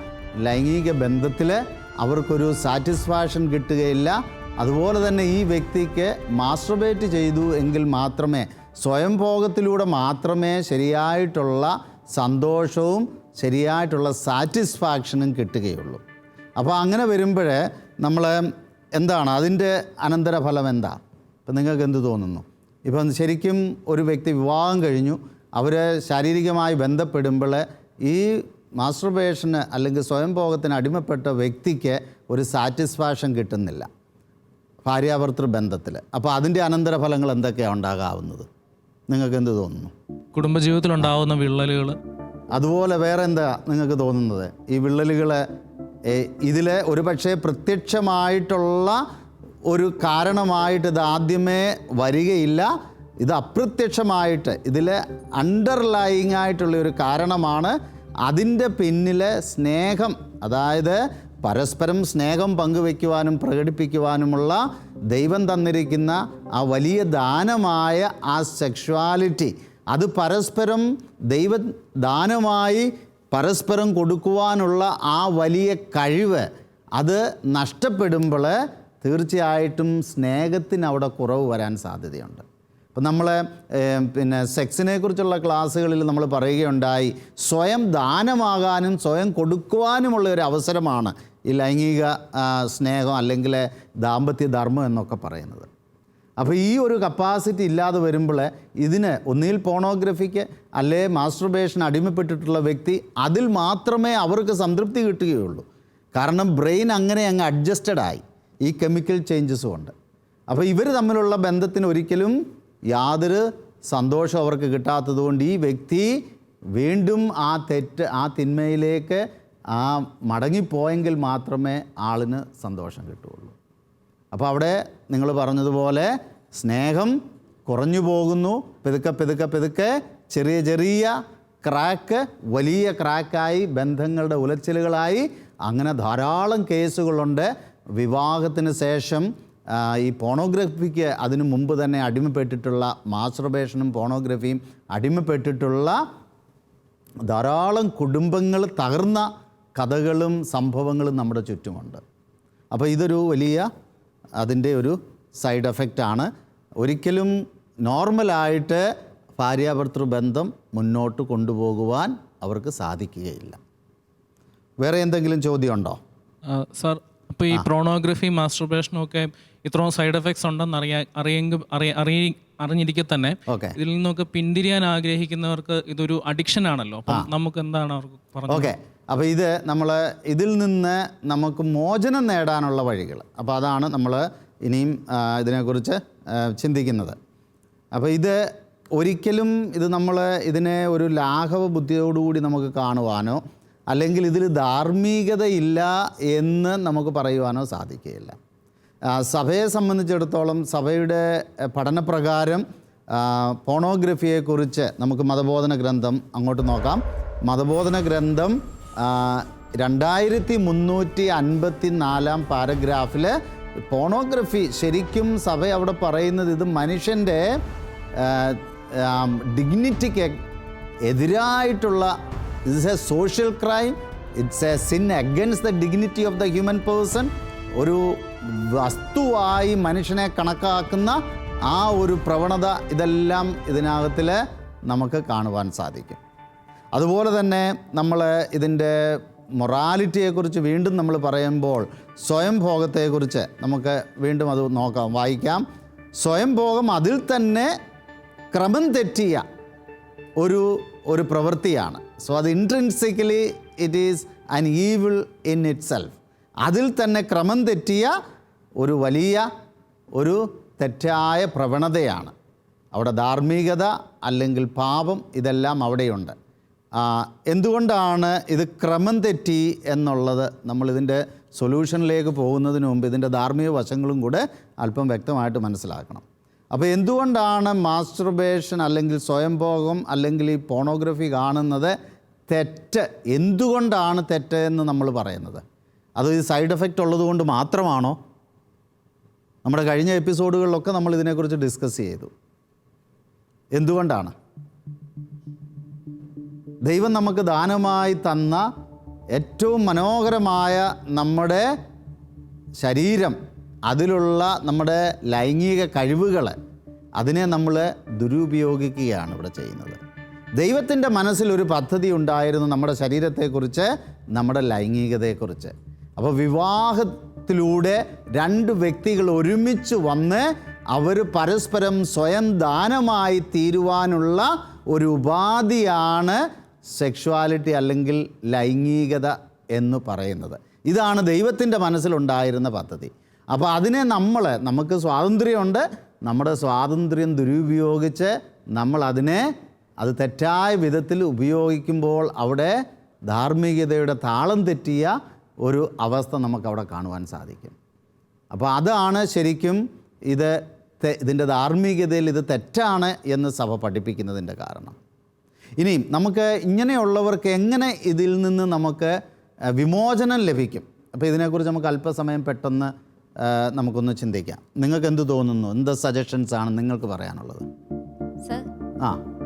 ലൈംഗിക ബന്ധത്തിൽ അവർക്കൊരു സാറ്റിസ്ഫാക്ഷൻ കിട്ടുകയില്ല. അതുപോലെ തന്നെ ഈ വ്യക്തിക്ക് മാസ്റ്റർബേറ്റ് ചെയ്തു എങ്കിൽ മാത്രമേ സ്വയം ഭോഗത്തിലൂടെ മാത്രമേ ശരിയായിട്ടുള്ള സന്തോഷവും ശരിയായിട്ടുള്ള സാറ്റിസ്ഫാക്ഷനും കിട്ടുകയുള്ളൂ. അപ്പോൾ അങ്ങനെ വരുമ്പോഴേ നമ്മൾ എന്താണ്? അതിന്റെ അനന്തരഫലം എന്താ? ഇപ്പം നിങ്ങൾക്ക് എന്ത് തോന്നുന്നു? ഇപ്പം ശരിക്കും ഒരു വ്യക്തി വിവാഹം കഴിഞ്ഞു അവർ ശാരീരികമായി ബന്ധപ്പെടുമ്പോൾ ഈ മാസ്റ്റർബേഷന് അല്ലെങ്കിൽ സ്വയംഭോഗത്തിന് അടിമപ്പെട്ട വ്യക്തിക്ക് ഒരു സാറ്റിസ്ഫാക്ഷൻ കിട്ടുന്നില്ല ഭാര്യാഭർത്തൃ ബന്ധത്തിൽ അപ്പോൾ അതിന്റെ അനന്തരഫലങ്ങൾ എന്തൊക്കെയാണ് ഉണ്ടാകാവുന്നത്? നിങ്ങൾക്ക് എന്ത് തോന്നുന്നു? കുടുംബജീവിതത്തിൽ ഉണ്ടാവുന്ന വിള്ളലുകൾ അതുപോലെ വേറെ എന്താ നിങ്ങൾക്ക് തോന്നുന്നത്? ഈ വിള്ളലുകളെ ഇതിലെ ഒരു പക്ഷേ പ്രത്യക്ഷമായിട്ടുള്ള ഒരു കാരണമായിട്ട് ഇത് ആദ്യമേ വരികയില്ല. ഇത് അപ്രത്യക്ഷമായിട്ട് ഇതിലെ അണ്ടർലൈങ് ആയിട്ടുള്ള ഒരു കാരണമാണ് അതിന്റെ പിന്നിലെ സ്നേഹം. അതായത് പരസ്പരം സ്നേഹം പങ്കുവയ്ക്കുവാനും പ്രകടിപ്പിക്കുവാനുമുള്ള ദൈവം തന്നിരിക്കുന്ന ആ വലിയ ദാനമായ ആ സെക്ഷുവാലിറ്റി അത് പരസ്പരം ദൈവ ദാനമായി പരസ്പരം കൊടുക്കുവാനുള്ള ആ വലിയ കഴിവ് അത് നഷ്ടപ്പെടുമ്പോൾ തീർച്ചയായിട്ടും സ്നേഹത്തിന് അവിടെ കുറവ് വരാൻ സാധ്യതയുണ്ട്. അപ്പം നമ്മൾ പിന്നെ സെക്സിനെ കുറിച്ചുള്ള ക്ലാസ്സുകളിൽ നമ്മൾ പറയുകയുണ്ടായി സ്വയം ദാനമാകാനും സ്വയം കൊടുക്കുവാനുമുള്ള ഒരു അവസരമാണ് ഈ ലൈംഗിക സ്നേഹം അല്ലെങ്കിൽ ദാമ്പത്യ ധർമ്മം എന്നൊക്കെ പറയുന്നത്. അപ്പോൾ ഈ ഒരു കപ്പാസിറ്റി ഇല്ലാതെ വരുമ്പോൾ ഇതിന് ഒന്നിൽ പോണോഗ്രഫിക്ക് അല്ലേ മാസ്റ്റർബേഷൻ അടിമപ്പെട്ടിട്ടുള്ള വ്യക്തി അതിൽ മാത്രമേ അവർക്ക് സംതൃപ്തി കിട്ടുകയുള്ളൂ. കാരണം ബ്രെയിൻ അങ്ങനെ അങ്ങ് അഡ്ജസ്റ്റഡ് ആയി. ഈ കെമിക്കൽ ചേഞ്ചസ് ഉണ്ട് അപ്പോൾ ഇവർ തമ്മിലുള്ള ബന്ധത്തിന് ഒരിക്കലും യാതൊരു സന്തോഷം അവർക്ക് കിട്ടാത്തതുകൊണ്ട് ഈ വ്യക്തി വീണ്ടും ആ തെറ്റ് ആ തിന്മയിലേക്ക് ആ മടങ്ങിപ്പോയെങ്കിൽ മാത്രമേ ആളിന് സന്തോഷം കിട്ടുകയുള്ളൂ. അപ്പോൾ അവിടെ നിങ്ങൾ പറഞ്ഞതുപോലെ സ്നേഹം കുറഞ്ഞു പോകുന്നു. പെതുക്കെ പെതുക്കെ പെതുക്കെ ചെറിയ ചെറിയ ക്രാക്ക് വലിയ ക്രാക്കായി ബന്ധങ്ങളുടെ ഉലച്ചിലുകളായി അങ്ങനെ ധാരാളം കേസുകളുണ്ട് വിവാഹത്തിന് ശേഷം ഈ പോണോഗ്രഫിക്ക് അതിനു മുമ്പ് തന്നെ അടിമപ്പെട്ടിട്ടുള്ള മാസ്റ്റർബേഷനും പോണോഗ്രഫിയും അടിമപ്പെട്ടിട്ടുള്ള ധാരാളം കുടുംബങ്ങൾ തകർന്ന കഥകളും സംഭവങ്ങളും നമ്മുടെ ചുറ്റുമുണ്ട്. അപ്പോൾ ഇതൊരു വലിയ അതിന്റെ ഒരു സൈഡ് എഫക്റ്റാണ് ഒരിക്കലും നോർമലായിട്ട് ഭാര്യാഭർത്തൃ ബന്ധം മുന്നോട്ട് കൊണ്ടുപോകുവാൻ അവർക്ക് സാധിക്കുകയില്ല. വേറെ എന്തെങ്കിലും ചോദ്യമുണ്ടോ? സാർ ഇപ്പോൾ ഈ പ്രോണോഗ്രഫി മാസ്റ്റർബേഷനും ഒക്കെ ഇത്രയും സൈഡ് എഫക്ട്സ് ഉണ്ടെന്ന് അറിയാ അറിയെങ്കിൽ അറിയ അറിയ അറിഞ്ഞിരിക്കെ തന്നെ. ഇതിൽ നിന്നൊക്കെ പിന്തിരിയാൻ ആഗ്രഹിക്കുന്നവർക്ക് ഇതൊരു അഡിക്ഷൻ ആണല്ലോ. നമുക്ക് എന്താണ് അവർക്ക് പറഞ്ഞത്? ഓക്കെ. അപ്പോൾ ഇത് നമ്മൾ ഇതിൽ നിന്ന് നമുക്ക് മോചനം നേടാനുള്ള വഴികൾ. അപ്പോൾ അതാണ് നമ്മൾ ഇനിയും ഇതിനെക്കുറിച്ച് ചിന്തിക്കുന്നത്. അപ്പോൾ ഇത് ഒരിക്കലും ഇത് നമ്മൾ ഇതിനെ ഒരു ലാഘവ ബുദ്ധിയോടുകൂടി നമുക്ക് കാണുവാനോ അല്ലെങ്കിൽ ഇതിൽ ധാർമ്മികതയില്ല എന്ന് നമുക്ക് പറയുവാനോ സാധിക്കുകയില്ല. സഭയെ സംബന്ധിച്ചിടത്തോളം സഭയുടെ പഠനപ്രകാരം പോണോഗ്രഫിയെക്കുറിച്ച് നമുക്ക് മതബോധന ഗ്രന്ഥം അങ്ങോട്ട് നോക്കാം. മതബോധന ഗ്രന്ഥം രണ്ടായിരത്തി മുന്നൂറ്റി അൻപത്തി നാലാം പാരഗ്രാഫിൽ പോണോഗ്രഫി ശരിക്കും സഭ അവിടെ പറയുന്നത് ഇത് മനുഷ്യന്റെ ഡിഗ്നിറ്റിക്ക് എതിരായിട്ടുള്ള it's a social crime it's a sin against the dignity of the human person ഒരു വസ്തുവായി മനുഷ്യനെ കണക്കാക്കുന്ന ആ ഒരു പ്രവണത ഇതെല്ലാം ഇതിനകത്തിൽ നമുക്ക് കാണുവാൻ സാധിക്കും. അതുപോലെ തന്നെ നമ്മൾ ഇതിന്റെ മൊറാലിറ്റിയെക്കുറിച്ച് വീണ്ടും നമ്മൾ പറയുമ്പോൾ സ്വയംഭോഗത്തെക്കുറിച്ച് നമുക്ക് വീണ്ടും അത് നോക്കാം വായിക്കാം. സ്വയംഭോഗം അതിൽ തന്നെ ക്രമം തെറ്റിയ ഒരു ഒരു പ്രവൃത്തിയാണ്. സോ അത് intrinsically it is an evil in itself അതിൽ തന്നെ ക്രമം തെറ്റിയ ഒരു വലിയ ഒരു തെറ്റായ പ്രവണതയാണ്. അവിടെ ധാർമ്മികത അല്ലെങ്കിൽ പാപം ഇതെല്ലാം അവിടെയുണ്ട്. എന്തുകൊണ്ടാണ് ഇത് ക്രമം തെറ്റി എന്നുള്ളത് നമ്മളിതിന്റെ സൊല്യൂഷനിലേക്ക് പോകുന്നതിന് മുമ്പ് ഇതിന്റെ ധാർമ്മിക വശങ്ങളും കൂടെ അല്പം വ്യക്തമായിട്ട് മനസ്സിലാക്കണം. അപ്പോൾ എന്തുകൊണ്ടാണ് മാസ്റ്റർബേഷൻ അല്ലെങ്കിൽ സ്വയംഭോഗം അല്ലെങ്കിൽ ഈ പോണോഗ്രഫി കാണുന്നത് തെറ്റ്? എന്തുകൊണ്ടാണ് തെറ്റ് എന്ന് നമ്മൾ പറയുന്നത്? അത് ഈ സൈഡ് എഫക്റ്റ് ഉള്ളതുകൊണ്ട് മാത്രമാണോ? നമ്മുടെ കഴിഞ്ഞ എപ്പിസോഡുകളിലൊക്കെ നമ്മൾ ഇതിനെക്കുറിച്ച് ഡിസ്കസ് ചെയ്തു. എന്തുകൊണ്ടാണ്? ദൈവം നമുക്ക് ദാനമായി തന്ന ഏറ്റവും മനോഹരമായ നമ്മുടെ ശരീരം അതിലുള്ള നമ്മുടെ ലൈംഗിക കഴിവുകൾ അതിനെ നമ്മൾ ദുരുപയോഗിക്കുകയാണ് ഇവിടെ ചെയ്യുന്നത്. ദൈവത്തിന്റെ മനസ്സിൽ ഒരു പദ്ധതി ഉണ്ടായിരുന്നു നമ്മുടെ ശരീരത്തെക്കുറിച്ച് നമ്മുടെ ലൈംഗികതയെക്കുറിച്ച്. അപ്പോൾ വിവാഹത്തിലൂടെ രണ്ട് വ്യക്തികൾ ഒരുമിച്ച് വന്ന് അവർ പരസ്പരം സ്വയം ദാനമായി തീരുവാനുള്ള ഒരു ഉപാധിയാണ് സെക്ഷുവാലിറ്റി അല്ലെങ്കിൽ ലൈംഗികത എന്ന് പറയുന്നത്. ഇതാണ് ദൈവത്തിന്റെ മനസ്സിലുണ്ടായിരുന്ന പദ്ധതി. അപ്പോൾ അതിനെ നമ്മൾ നമുക്ക് സ്വാതന്ത്ര്യമുണ്ട് നമ്മുടെ സ്വാതന്ത്ര്യം ദുരുപയോഗിച്ച് നമ്മൾ അതിനെ അത് തെറ്റായ വിധത്തിൽ ഉപയോഗിക്കുമ്പോൾ അവിടെ ധാർമ്മികതയുടെ താളം തെറ്റിയ ഒരു അവസ്ഥ നമുക്കവിടെ കാണുവാൻ സാധിക്കും. അപ്പോൾ അതാണ് ശരിക്കും ഇത് ഇതിന്റെ ധാർമ്മികതയിൽ ഇത് തെറ്റാണ് എന്ന് സഭ പഠിപ്പിക്കുന്നതിന്റെ കാരണം. ഇനിയും നമുക്ക് ഇങ്ങനെയുള്ളവർക്ക് എങ്ങനെ ഇതിൽ നിന്ന് നമുക്ക് വിമോചനം ലഭിക്കും? അപ്പോൾ ഇതിനെക്കുറിച്ച് നമുക്ക് അല്പസമയം പെട്ടെന്ന് നമുക്കൊന്ന് ചിന്തിക്കാം. നിങ്ങൾക്ക് എന്ത് തോന്നുന്നു? എന്ത് സജഷൻസ് ആണ് നിങ്ങൾക്ക് പറയാനുള്ളത്? സർ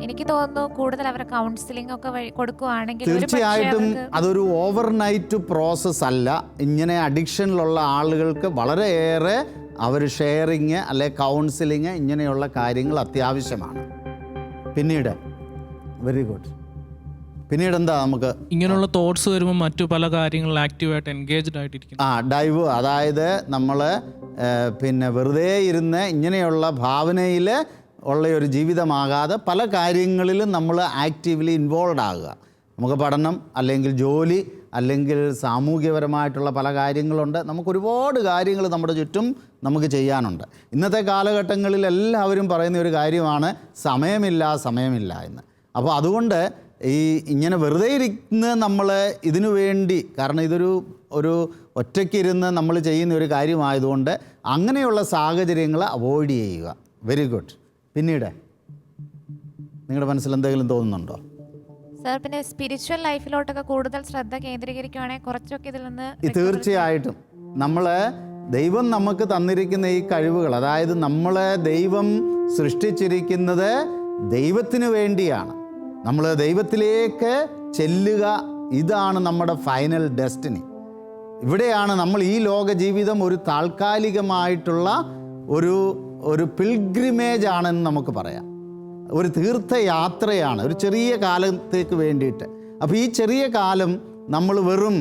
എനിക്ക് തോന്നുന്നു കൂടുതൽ അവരെ കൗൺസിലിംഗ് ഒക്കെ വഴി കൊടുക്കുവാണെങ്കിൽ ഒരു തീർച്ചയായിട്ടും അതൊരു അതൊരു ഓവർനൈറ്റ് പ്രോസസ് അല്ല. ഇങ്ങനെ അഡിക്ഷനിലുള്ള ആളുകൾക്ക് വളരെയേറെ അവർ ഷെയറിങ് അല്ലെ കൗൺസിലിങ് ഇങ്ങനെയുള്ള കാര്യങ്ങൾ അത്യാവശ്യമാണ്. പിന്നീട് വെരി ഗുഡ് പിന്നീട് എന്താ നമുക്ക്? ഇങ്ങനെയുള്ള തോട്ട്സ് വരുമ്പോൾ മറ്റു പല കാര്യങ്ങളിൽ ആക്റ്റീവായിട്ട് എൻഗേജ്ഡ് ആയിട്ടിരിക്കും ആ ഡൈവ് അതായത് നമ്മൾ പിന്നെ വെറുതെ ഇരുന്ന് ഇങ്ങനെയുള്ള ഭാവനയിൽ ഉള്ള ഒരു ജീവിതമാകാതെ പല കാര്യങ്ങളിലും നമ്മൾ ആക്റ്റീവ്ലി ഇൻവോൾവ് ആകുക. നമുക്ക് പഠനം അല്ലെങ്കിൽ ജോലി അല്ലെങ്കിൽ സാമൂഹ്യപരമായിട്ടുള്ള പല കാര്യങ്ങളുണ്ട്. നമുക്ക് ഒരുപാട് കാര്യങ്ങൾ നമ്മുടെ ചുറ്റും നമുക്ക് ചെയ്യാനുണ്ട്. ഇന്നത്തെ കാലഘട്ടങ്ങളിൽ എല്ലാവരും പറയുന്ന ഒരു കാര്യമാണ് സമയമില്ല സമയമില്ല എന്ന്. അപ്പോൾ അതുകൊണ്ട് ഈ ഇങ്ങനെ വെറുതെ ഇരിക്കുന്ന നമ്മൾ ഇതിനു വേണ്ടി കാരണം ഇതൊരു ഒരു ഒറ്റയ്ക്കിരുന്ന് നമ്മൾ ചെയ്യുന്ന ഒരു കാര്യമായതുകൊണ്ട് അങ്ങനെയുള്ള സാഹചര്യങ്ങൾ അവോയ്ഡ് ചെയ്യുക. വെരി ഗുഡ് പിന്നീട് നിങ്ങളുടെ മനസ്സിൽ എന്തെങ്കിലും തോന്നുന്നുണ്ടോ? സാർ പിന്നെ സ്പിരിച്വൽ ലൈഫിലോട്ടൊക്കെ കൂടുതൽ ശ്രദ്ധ കേന്ദ്രീകരിക്കുവാണെങ്കിൽ കുറച്ചൊക്കെ ഇതിൽ നിന്ന് തീർച്ചയായിട്ടും നമ്മൾ ദൈവം നമുക്ക് തന്നിരിക്കുന്ന ഈ കഴിവുകൾ അതായത് നമ്മളെ ദൈവം സൃഷ്ടിച്ചിരിക്കുന്നത് ദൈവത്തിന് വേണ്ടിയാണ്. നമ്മൾ ദൈവത്തിലേക്ക് ചെല്ലുക ഇതാണ് നമ്മുടെ ഫൈനൽ ഡെസ്റ്റിനി ഇവിടെയാണ് നമ്മൾ ഈ ലോക ജീവിതം ഒരു താൽക്കാലികമായിട്ടുള്ള ഒരു ഒരു പിൽഗ്രിമേജ് ആണെന്ന് നമുക്ക് പറയാം. ഒരു തീർത്ഥയാത്രയാണ് ഒരു ചെറിയ കാലത്തേക്ക് വേണ്ടിയിട്ട്. അപ്പോൾ ഈ ചെറിയ കാലം നമ്മൾ വെറും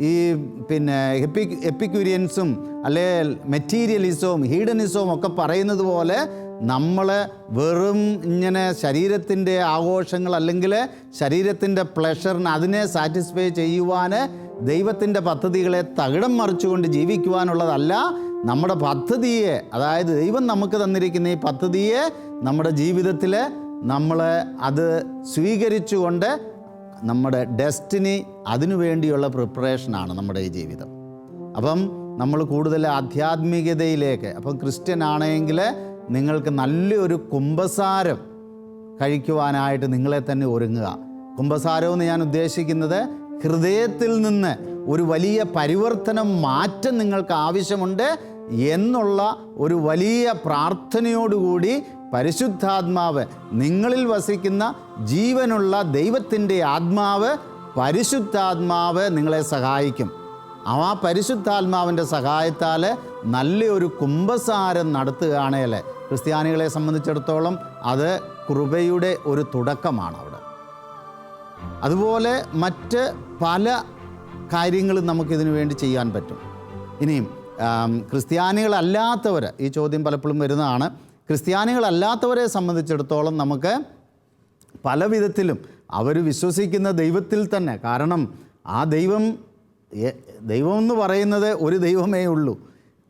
ഈ പിന്നെ എപ്പി എപ്പിക്യൂരിയൻസും അല്ലെ മെറ്റീരിയലിസവും ഹീഡനിസവും ഒക്കെ പറയുന്നത് പോലെ നമ്മൾ വെറും ഇങ്ങനെ ശരീരത്തിന്റെ ആഘോഷങ്ങൾ അല്ലെങ്കിൽ ശരീരത്തിന്റെ പ്ലഷറിന് അതിനെ സാറ്റിസ്ഫൈ ചെയ്യുവാൻ ദൈവത്തിന്റെ പദ്ധതികളെ തകിടം മറിച്ചുകൊണ്ട് ജീവിക്കുവാനുള്ളതല്ല നമ്മുടെ പദ്ധതിയെ അതായത് ദൈവം നമുക്ക് തന്നിരിക്കുന്ന ഈ പദ്ധതിയെ നമ്മുടെ ജീവിതത്തിൽ നമ്മൾ അത് സ്വീകരിച്ചുകൊണ്ട് നമ്മുടെ ഡെസ്റ്റിനി അതിനു വേണ്ടിയുള്ള പ്രിപ്പറേഷനാണ് നമ്മുടെ ഈ ജീവിതം. അപ്പം നമ്മൾ കൂടുതൽ ആധ്യാത്മികതയിലേക്ക് അപ്പം ക്രിസ്ത്യൻ ആണെങ്കിൽ നിങ്ങൾക്ക് നല്ലൊരു കുംഭസാരം കഴിക്കുവാനായിട്ട് നിങ്ങളെ തന്നെ ഒരുങ്ങുക. കുംഭസാരം എന്ന് ഞാൻ ഉദ്ദേശിക്കുന്നത് ഹൃദയത്തിൽ നിന്ന് ഒരു വലിയ പരിവർത്തനം മാറ്റം നിങ്ങൾക്ക് ആവശ്യമുണ്ട്. എന്നുള്ള ഒരു വലിയ പ്രാർത്ഥനയോടുകൂടി പരിശുദ്ധാത്മാവ് നിങ്ങളിൽ വസിക്കുന്ന ജീവനുള്ള ദൈവത്തിന്റെ ആത്മാവ് പരിശുദ്ധാത്മാവ് നിങ്ങളെ സഹായിക്കും. ആ പരിശുദ്ധാത്മാവിന്റെ സഹായത്താൽ നല്ലൊരു കുംഭസാരം നടത്തുകയാണേൽ ക്രിസ്ത്യാനികളെ സംബന്ധിച്ചിടത്തോളം അത് കൃപയുടെ ഒരു തുടക്കമാണ് അവിടെ. അതുപോലെ മറ്റ് പല കാര്യങ്ങളും നമുക്കിതിനു വേണ്ടി ചെയ്യാൻ പറ്റും. ഇനിയും ക്രിസ്ത്യാനികളല്ലാത്തവർ ഈ ചോദ്യം പലപ്പോഴും വരുന്നതാണ്. ക്രിസ്ത്യാനികളല്ലാത്തവരെ സംബന്ധിച്ചിടത്തോളം നമുക്ക് പല വിധത്തിലും അവർ വിശ്വസിക്കുന്ന ദൈവത്തിൽ തന്നെ കാരണം ആ ദൈവം ദൈവം എന്ന് പറയുന്നത് ഒരു ദൈവമേ ഉള്ളൂ.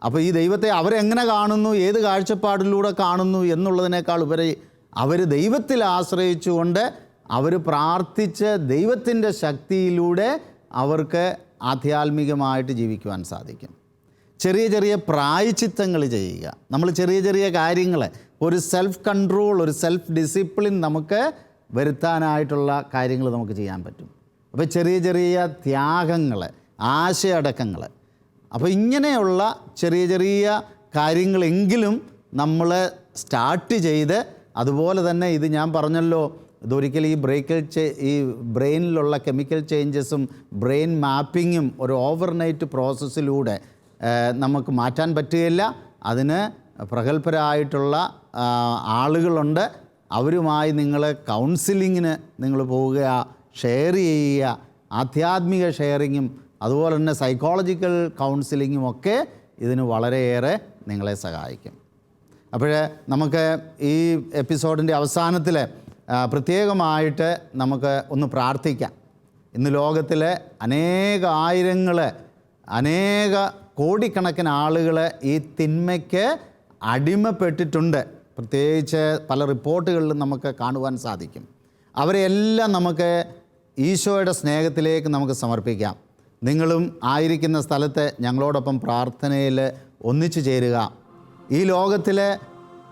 അപ്പോൾ ഈ ദൈവത്തെ അവരെങ്ങനെ കാണുന്നു ഏത് കാഴ്ചപ്പാടിലൂടെ കാണുന്നു എന്നുള്ളതിനേക്കാൾ ഉപരി അവർ ദൈവത്തിൽ ആശ്രയിച്ചുകൊണ്ട് അവർ പ്രാർത്ഥിച്ച് ദൈവത്തിന്റെ ശക്തിയിലൂടെ അവർക്ക് ആധ്യാത്മികമായിട്ട് ജീവിക്കുവാൻ സാധിക്കും. ചെറിയ ചെറിയ പ്രായച്ചിത്തങ്ങൾ ചെയ്യുക. നമ്മൾ ചെറിയ ചെറിയ കാര്യങ്ങൾ ഒരു സെൽഫ് കൺട്രോൾ ഒരു സെൽഫ് ഡിസിപ്ലിൻ നമുക്ക് വരുത്താനായിട്ടുള്ള കാര്യങ്ങൾ നമുക്ക് ചെയ്യാൻ പറ്റും. അപ്പോൾ ചെറിയ ചെറിയ ത്യാഗങ്ങൾ ആശയടക്കങ്ങൾ അപ്പോൾ ഇങ്ങനെയുള്ള ചെറിയ ചെറിയ കാര്യങ്ങളെങ്കിലും നമ്മൾ സ്റ്റാർട്ട് ചെയ്ത് അതുപോലെ തന്നെ ഇത് ഞാൻ പറഞ്ഞല്ലോ ഇതൊരിക്കലും ഈ ബ്രേക്കൽ ഈ ബ്രെയിനിലുള്ള കെമിക്കൽ ചേഞ്ചസും ബ്രെയിൻ മാപ്പിങ്ങും ഒരു ഓവർനൈറ്റ് പ്രോസസ്സിലൂടെ നമുക്ക് മാറ്റാൻ പറ്റുകയില്ല. അതിന് പ്രഗത്ഭരായിട്ടുള്ള ആളുകളുണ്ട്. അവരുമായി നിങ്ങൾ കൗൺസിലിങ്ങിന് നിങ്ങൾ പോവുക ഷെയർ ചെയ്യുക ആധ്യാത്മിക ഷെയറിങ്ങും അതുപോലെ തന്നെ സൈക്കോളജിക്കൽ കൗൺസിലിങ്ങും ഒക്കെ ഇതിന് വളരെയേറെ നിങ്ങളെ സഹായിക്കും. അപ്പോൾ നമുക്ക് ഈ എപ്പിസോഡിന്റെ അവസാനത്തിൽ പ്രത്യേകമായിട്ട് നമുക്ക് ഒന്ന് പ്രാർത്ഥിക്കാം. ഇന്ന് ലോകത്തിലെ അനേകായിരങ്ങൾ അനേക കോടിക്കണക്കിന് ആളുകൾ ഈ തിന്മയ്ക്ക് അടിമപ്പെട്ടിട്ടുണ്ട്. പ്രത്യേകിച്ച് പല റിപ്പോർട്ടുകളിലും നമുക്ക് കാണുവാൻ സാധിക്കും. അവരെല്ലാം നമുക്ക് ഈശോയുടെ സ്നേഹത്തിലേക്ക് നമുക്ക് സമർപ്പിക്കാം. നിങ്ങളും ആയിരിക്കുന്ന സ്ഥലത്ത് ഞങ്ങളോടൊപ്പം പ്രാർത്ഥനയിൽ ഒന്നിച്ചു ചേരുക. ഈ ലോകത്തിലെ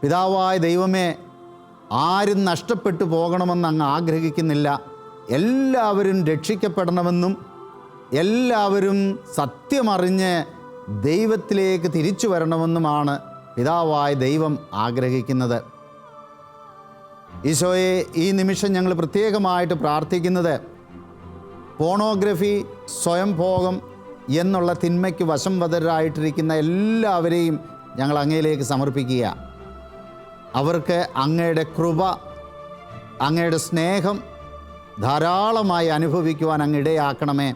പിതാവായ ദൈവമേ ആരും നഷ്ടപ്പെട്ടു പോകണമെന്ന് അങ്ങ് ആഗ്രഹിക്കുന്നില്ല. എല്ലാവരും രക്ഷിക്കപ്പെടണമെന്നും എല്ലാവരും സത്യമറിഞ്ഞ് ദൈവത്തിലേക്ക് തിരിച്ചു വരണമെന്നുമാണ് പിതാവായ ദൈവം ആഗ്രഹിക്കുന്നത്. ഈശോയെ ഈ നിമിഷം ഞങ്ങൾ പ്രത്യേകമായിട്ട് പ്രാർത്ഥിക്കുന്നത് പോണോഗ്രഫി സ്വയംഭോഗം എന്നുള്ള തിന്മയ്ക്ക് വശം വതരായിട്ടിരിക്കുന്ന എല്ലാവരെയും ഞങ്ങൾ അങ്ങയിലേക്ക് സമർപ്പിക്കുക. അവർക്ക് അങ്ങയുടെ കൃപ അങ്ങയുടെ സ്നേഹം ധാരാളമായി അനുഭവിക്കുവാൻ അങ്ങ് ഇടയാക്കണമേ.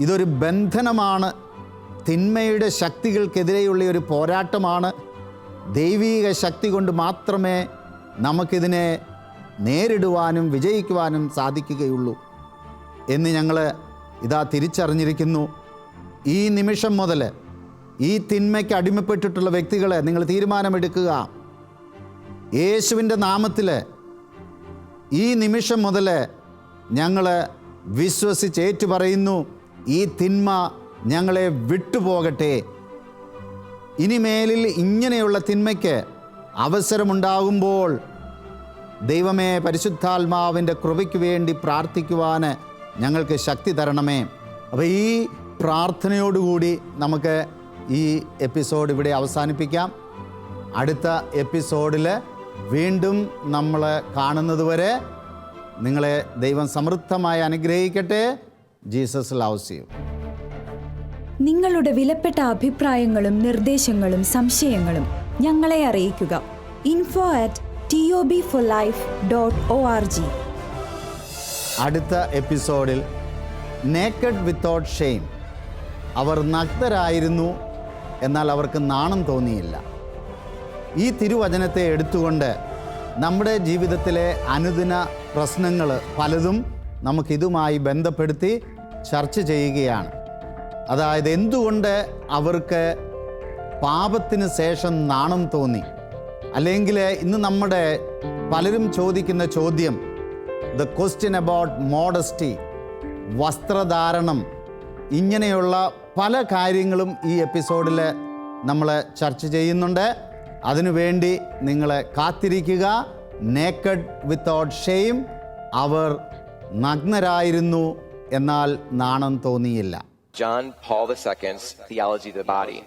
ഇതൊരു ബന്ധനമാണ്. തിന്മയുടെ ശക്തികൾക്കെതിരെയുള്ള ഒരു പോരാട്ടമാണ്. ദൈവീക ശക്തി കൊണ്ട് മാത്രമേ നമുക്കിതിനെ നേരിടുവാനും വിജയിക്കുവാനും സാധിക്കുകയുള്ളൂ എന്ന് ഞങ്ങൾ ഇതാ തിരിച്ചറിഞ്ഞിരിക്കുന്നു. ഈ നിമിഷം മുതൽ ഈ തിന്മയ്ക്ക് അടിമപ്പെട്ടിട്ടുള്ള വ്യക്തികളെ നിങ്ങൾ തീരുമാനമെടുക്കുക. യേശുവിന്റെ നാമത്തിൽ ഈ നിമിഷം മുതൽ ഞങ്ങൾ വിശ്വസിച്ച് ഏറ്റുപറയുന്നു. ഈ തിന്മ ഞങ്ങളെ വിട്ടുപോകട്ടെ. ഇനിമേലിൽ ഇങ്ങനെയുള്ള തിന്മയ്ക്ക് അവസരമുണ്ടാകുമ്പോൾ ദൈവമേ പരിശുദ്ധാത്മാവിന്റെ കൃപയ്ക്ക് വേണ്ടി പ്രാർത്ഥിക്കുവാൻ ഞങ്ങൾക്ക് ശക്തി തരണമേ. അപ്പോൾ ഈ പ്രാർത്ഥനയോടുകൂടി നമുക്ക് ഈ എപ്പിസോഡ് ഇവിടെ അവസാനിപ്പിക്കാം. അടുത്ത എപ്പിസോഡിൽ വീണ്ടും നമ്മൾ കാണുന്നതുവരെ നിങ്ങളെ ദൈവം സമൃദ്ധമായി അനുഗ്രഹിക്കട്ടെ. ജീസസ് ലവ്സ് യു നിങ്ങളുടെ വിലപ്പെട്ട അഭിപ്രായങ്ങളും നിർദ്ദേശങ്ങളും സംശയങ്ങളും ഞങ്ങളെ അറിയിക്കുക. Info at T O B for life dot O R G അടുത്ത എപ്പിസോഡിൽ നേക്കഡ് വിത്തൗട്ട് ഷെയിം അവർ നഗ്നരായിരുന്നു എന്നാൽ അവർക്ക് നാണം തോന്നിയില്ല. ഈ തിരുവചനത്തെ എടുത്തുകൊണ്ട് നമ്മുടെ ജീവിതത്തിലെ അനുദിന പ്രശ്നങ്ങൾ പലതും നമുക്കിതുമായി ബന്ധപ്പെടുത്തി ചർച്ച ചെയ്യുകയാണ്. അതായത് എന്തുകൊണ്ട് അവർക്ക് പാപത്തിന് ശേഷം നാണം തോന്നി? അല്ലെങ്കിൽ ഇന്ന് നമ്മുടെ പലരും ചോദിക്കുന്ന ചോദ്യം ദ ക്വസ്റ്റ്യൻ അബൌട്ട് മോഡസ്റ്റി വസ്ത്രധാരണം ഇങ്ങനെയുള്ള പല കാര്യങ്ങളും ഈ എപ്പിസോഡിൽ നമ്മൾ ചർച്ച ചെയ്യുന്നുണ്ട്. അതിനുവേണ്ടി നിങ്ങൾ കാത്തിരിക്കുക. നേക്കഡ് വിത്തൗട്ട് ഷെയിം അവർ നഗ്നരായിരുന്നു. എന്നാൽ നാണം തോന്നിയില്ല John Paul II's Theology of the Body.